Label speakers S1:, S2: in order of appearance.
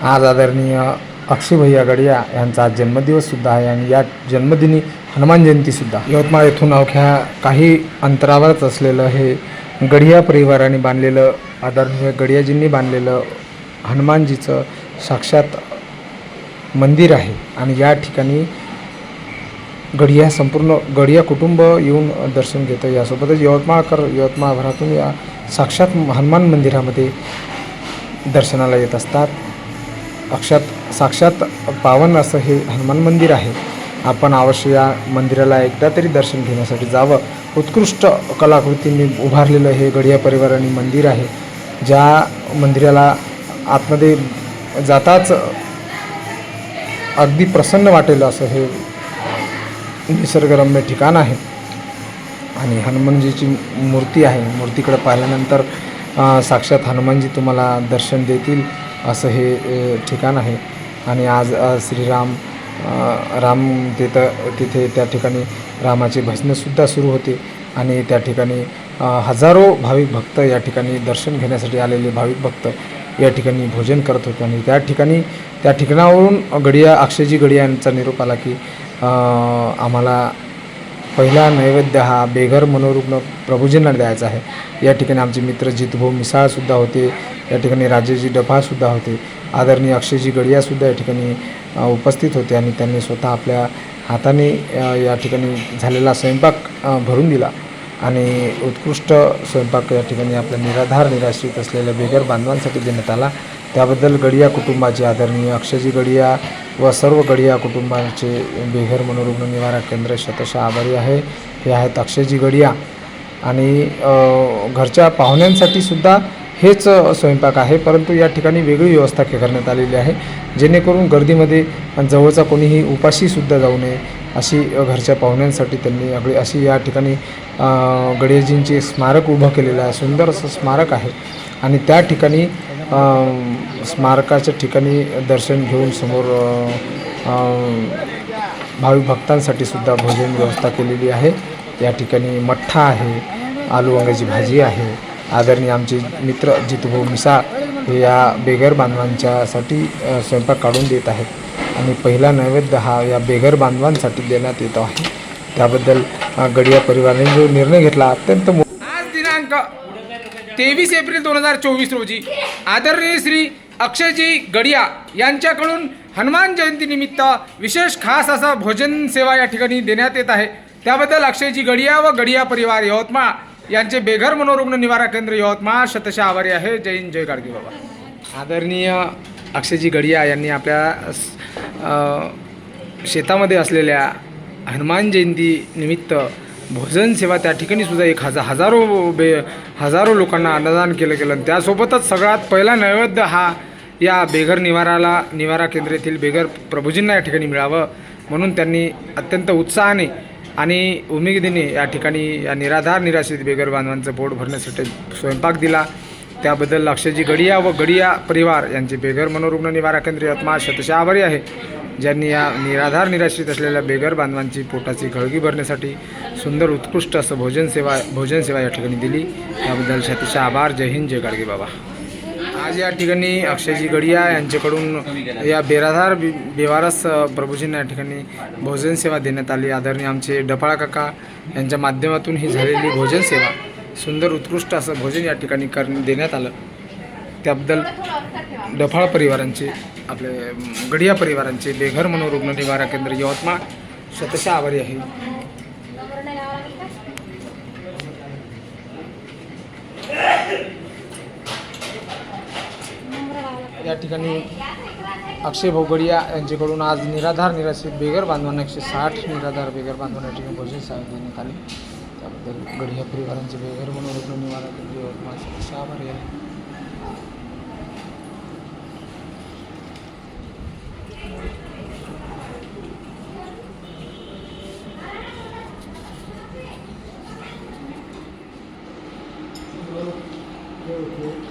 S1: आज आदरणीय अक्षय भैया गडिया यांचा आज जन्मदिवससुद्धा आहे आणि या जन्मदिनी हनुमान जयंतीसुद्धा. यवतमाळ येथून अवघ्या काही अंतरावरच असलेलं हे गडिया परिवाराने बांधलेलं आदरणीय गडियाजींनी बांधलेलं हनुमानजीचं साक्षात मंदिर आहे आणि या ठिकाणी गडिया संपूर्ण गडिया कुटुंब येऊन दर्शन घेतं. यासोबतच यवतमाळकर यवतमाळभरातून या साक्षात हनुमान मंदिरामध्ये दर्शनाला येत असतात. अक्षात साक्षात पावन असं हे हनुमान मंदिर आहे. आपण अवश्य या मंदिराला एकदा तरी दर्शन घेण्यासाठी जावं. उत्कृष्ट कलाकृतींनी उभारलेलं हे गडिया परिवाराने मंदिर आहे. ज्या मंदिराला आतमध्ये जाताच अगदी प्रसन्न वाटेल असं हे निसर्गरम्य ठिकाण आहे. आणि हनुमानजीची मूर्ती आहे. मूर्तीकडे पाहिल्यानंतर साक्षात हनुमानजी तुम्हाला दर्शन देतील. असं हे ठिकाण आहे. आणि आज श्रीराम राम तिथं तिथे त्या ठिकाणी रामाचे भजनंसुद्धा सुरू होते. आणि त्या ठिकाणी हजारो भाविक भक्त या ठिकाणी दर्शन घेण्यासाठी आलेले भाविक भक्त या ठिकाणी भोजन करत होते. आणि त्या ठिकाणी त्या ठिकाणावरून गडिया अक्षयजी गडिया यांचा निरोप आला की आम्हाला पहिला नैवेद्य हा बेघर मनोरुग्ण प्रभूजींना द्यायचा आहे. या ठिकाणी आमचे मित्र जितभाऊ मिसाळसुद्धा होते या ठिकाणी राजेजी डफासुद्धा होते आदरणीय अक्षयजी गडियासुद्धा या ठिकाणी उपस्थित होते आणि त्यांनी स्वतः आपल्या हाताने या ठिकाणी झालेला स्वयंपाक भरून दिला आणि उत्कृष्ट स्वयंपाक या ठिकाणी आपल्या निराधार निराश्रित असलेल्या बेघर बांधवांसाठी देण्यात आला. त्याबद्दल गडिया कुटुंबाचे आदरणीय अक्षयजी गडिया व सर्व गडिया कुटुंबांचे बेघर मनोरुग्ण निवारण केंद्र शतशः आभारी आहे. हे आहेत अक्षयजी गडिया. आणि घरच्या पाहुण्यांसाठी सुद्धा हेच स्वयंपाक आहे. परंतु या ठिकाणी वेगळी व्यवस्था करण्यात आलेली आहे. जेणेकरून गर्दीमध्ये जवळचा कोणीही उपाशीसुद्धा जाऊ नये अशी घरच्या पाहुण्यांसाठी त्यांनी अगदी अशी या ठिकाणी गडियाजींचे स्मारक उभं केलेलं आहे. सुंदर असं स्मारक आहे. आणि त्या ठिकाणी स्मारकाच्या ठिकाणी दर्शन घेऊन समोर भाविक भक्तांसाठी सुद्धा भोजन व्यवस्था केलेली आहे. या ठिकाणी मठ्ठा आहे आलू वांग्याची भाजी आहे. आदरणीय आमचे मित्र जितभाऊ मिसाळ हे या बेघर बांधवांच्यासाठी स्वयंपाक काढून देत आहेत. आणि पहिला नैवेद्य हा या बेघर बांधवांसाठी देण्यात येतो आहे. त्याबद्दल गडिया परिवाराने जो निर्णय घेतला अत्यंत
S2: आज दिनांक तेवीस एप्रिल दोन हजार चोवीस रोजी आदरणीय श्री अक्षयजी गडिया यांच्याकडून हनुमान जयंतीनिमित्त विशेष खास असा भोजन सेवा या ठिकाणी देण्यात येत आहे. त्याबद्दल अक्षयजी गडिया व गडिया परिवार यवतमाळ यांचे बेघर मनोरुग्ण निवारा केंद्र यवतमाळ शतशा आभारी आहे. जय हिंद जय गाडगे बाबा. आदरणीय अक्षयजी गडिया यांनी आपल्या शेतामध्ये असलेल्या हनुमान जयंती निमित्त भोजन सेवा त्या ठिकाणी सुद्धा एक हजार हजारो बे हजारो लोकांना अन्नदान केलं गेलं. आणि त्यासोबतच सगळ्यात पहिला नैवेद्य हा या बेघर निवाराला निवारा केंद्र येथील बेघर प्रभूजींना या ठिकाणी मिळावं म्हणून त्यांनी अत्यंत उत्साहाने आणि उमेदीने या ठिकाणी या निराधार निराश्रित बेघर बांधवांचं पोट भरण्यासाठी स्वयंपाक दिला. त्याबद्दल अक्षयजी गडिया व गडिया परिवार यांचे बेघर मनोरुग्ण निवारा केंद्र यवतमाळ शतशः आभारी आहे. ज्यांनी या निराधार निराश्रित असलेल्या बेघर बांधवांची पोटाची खळगी भरण्यासाठी सुंदर उत्कृष्ट असं भोजन सेवा भोजन सेवा या ठिकाणी दिली. त्याबद्दल शतशः आभार. जय हिंद जय गाडगे बाबा. आज या ठिकाणी अक्षयजी गडिया यांच्याकडून या बेराधार बे बेवारस प्रभूजींना या ठिकाणी भोजन सेवा देण्यात आली. आदरणीय आमचे डफाळा काका यांच्या माध्यमातून ही झालेली भोजन सेवा सुंदर उत्कृष्ट असं भोजन या ठिकाणी कर देण्यात आलं. त्याबद्दल डफाळ परिवारांचे आपले गडिया परिवारांचे बेघर मनोरुग्ण निवारा केंद्र यवतमाळ. स्वतःच्या आभारी आहे. या ठिकाणी अक्षय भोगडिया यांच्याकडून आज निराधार निराश्रित बेघर बांधवांना एकशे साठ निराधार बेघर बांधवांना ठिकाणी भोजन सेवा देण्यात आले. त्याबद्दल गडिया परिवारांचे बेघर मनोरुग्ण निवारा केंद्र यवतमाळ स्वतःच्या आभारी आहे. okay.